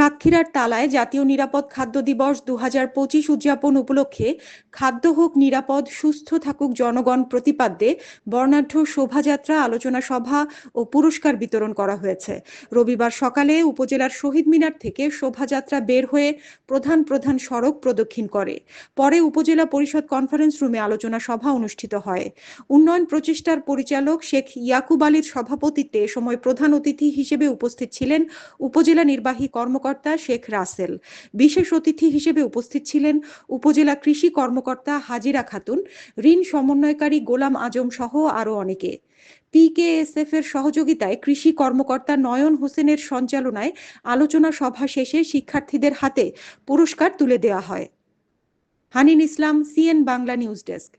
সাতক্ষীরার তালায় জাতীয় নিরাপদ খাদ্য দিবস দু পঁচিশ উদযাপন উপলক্ষে খাদ্য হোক নিরাপদ, সুস্থ থাকুক জনগণ প্রতিপাদ্যে বর্ণাঢ্য শোভাযাত্রা, আলোচনা সভা ও পুরস্কার বিতরণ করা হয়েছে। রবিবার সকালে উপজেলার শহীদ মিনার থেকে শোভাযাত্রা বের হয়ে প্রধান প্রধান সড়ক প্রদক্ষিণ করে। পরে উপজেলা পরিষদ কনফারেন্স রুমে আলোচনা সভা অনুষ্ঠিত হয়। উন্নয়ন প্রচেষ্টার পরিচালক শেখ ইয়াকুব আলীর সভাপতিত্বে সময় প্রধান অতিথি হিসেবে উপস্থিত ছিলেন উপজেলা নির্বাহী কর্মকর্তা শেখ রাসেল। বিশেষ অতিথি হিসেবে উপস্থিত ছিলেন উপজেলা কৃষি কর্মকর্তা হাজিরা খাতুন, ঋণ সমন্বয়কারী গোলাম আজম সহ আরও অনেকে। পিকেএসএফ এর সহযোগিতায় কৃষি কর্মকর্তা নয়ন হোসেনের সঞ্চালনায় আলোচনা সভা শেষে শিক্ষার্থীদের হাতে পুরস্কার তুলে দেওয়া হয়। Hanin Islam, CN Bangla news desk.